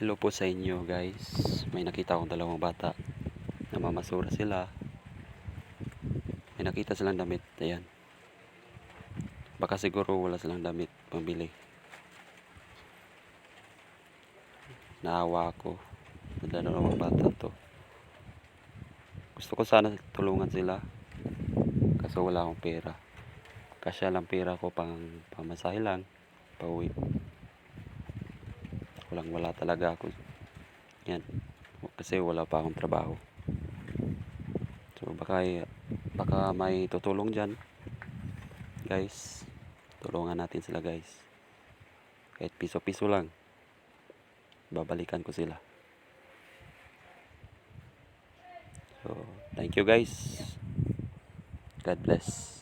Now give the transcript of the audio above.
Hello po sa inyo guys. May nakita akong dalawang bata. Namamasura sila. May nakita silang damit. Ayan. Baka siguro wala silang damit pambili. Naawa ako. Sa dalawang bata to. Gusto ko sana tulungan sila. Kaso wala akong pera. Kasya lang pera ko pang pamasahe lang. Pauwi. Walang wala talaga ako. Yan. Kasi wala pa akong trabaho. So baka baka may tutulong diyan. Guys, tulungan natin sila guys. Kahit piso-piso lang. Babalikan ko sila. So, thank you guys. God bless.